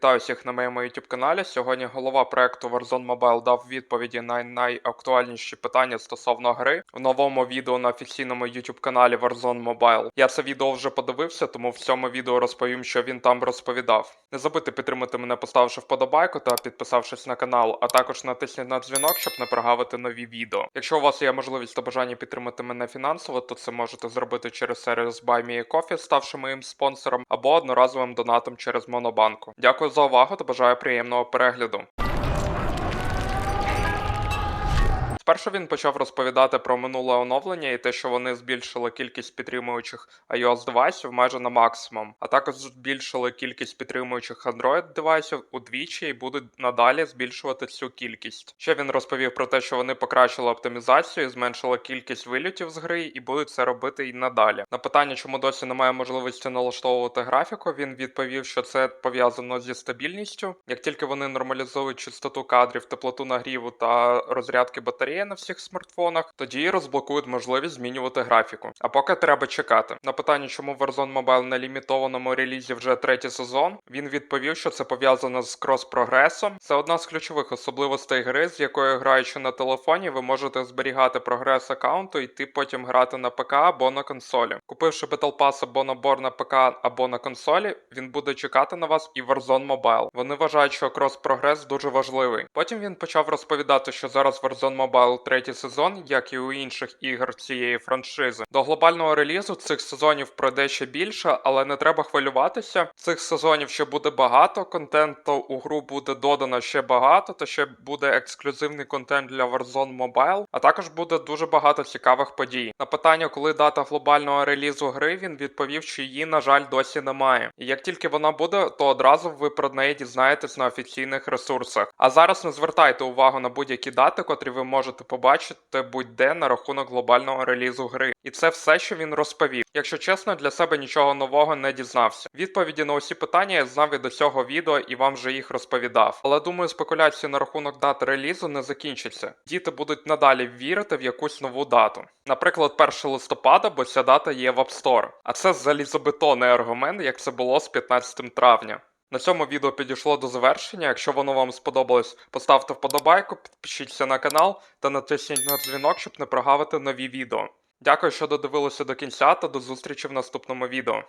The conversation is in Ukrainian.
Вітаю всіх на моєму YouTube каналі. Сьогодні голова проекту Warzone Mobile дав відповіді на найактуальніші питання стосовно гри в новому відео на офіційному YouTube каналі Warzone Mobile. Я це відео вже подивився, тому в цьому відео розповім, що він там розповідав. Не забудьте підтримати мене, поставивши вподобайку та підписавшись на канал, а також натисніть на дзвінок, щоб не прогавити нові відео. Якщо у вас є можливість та бажання підтримати мене фінансово, то це можете зробити через сервіс Buy Me a Coffee, ставши моїм спонсором, або одноразовим донатом через Монобанку. Дякую за увагу та бажаю приємного перегляду. Спершу він почав розповідати про минуле оновлення і те, що вони збільшили кількість підтримуючих iOS девайсів майже на максимум, а також збільшили кількість підтримуючих Android девайсів удвічі і будуть надалі збільшувати цю кількість. Ще він розповів про те, що вони покращили оптимізацію, зменшили кількість вилітів з гри і будуть це робити і надалі. На питання, чому досі немає можливості налаштовувати графіку, він відповів, що це пов'язано зі стабільністю. Як тільки вони нормалізують частоту кадрів, теплоту нагріву та розрядки батареї на всіх смартфонах, тоді розблокують можливість змінювати графіку. А поки треба чекати. На питання, чому Warzone Mobile на лімітованому релізі вже третій сезон, він відповів, що це пов'язано з крос-прогресом. Це одна з ключових особливостей гри, з якою граючи на телефоні, ви можете зберігати прогрес аккаунту і йти потім грати на ПК або на консолі. Купивши Battle Pass або набор на ПК або на консолі, він буде чекати на вас і Warzone Mobile. Вони вважають, що крос-прогрес дуже важливий. Потім він почав розповідати, що зараз Warzone Mobile третій сезон, як і у інших ігор цієї франшизи. До глобального релізу цих сезонів пройде ще більше, але не треба хвилюватися. Цих сезонів ще буде багато. Контенту у гру буде додано ще багато, та ще буде ексклюзивний контент для Warzone Mobile, а також буде дуже багато цікавих подій. На питання, коли дата глобального релізу гри, він відповів, що її, на жаль, досі немає. І як тільки вона буде, то одразу ви про неї дізнаєтесь на офіційних ресурсах. А зараз не звертайте увагу на будь-які дати, котрі ви можете побачити будь-де на рахунок глобального релізу гри. І це все, що він розповів. Якщо чесно, для себе нічого нового не дізнався. Відповіді на усі питання я знав і до цього відео і вам вже їх розповідав. Але думаю, спекуляції на рахунок дати релізу не закінчаться. Діти будуть надалі вірити в якусь нову дату. Наприклад, 1 листопада, бо ця дата є в App Store. А це залізобетонний аргумент, як це було з 15 травня. На цьому відео підійшло до завершення. Якщо воно вам сподобалось, поставте вподобайку, підпишіться на канал та натисніть на дзвінок, щоб не прогавити нові відео. Дякую, що додивилися до кінця та до зустрічі в наступному відео.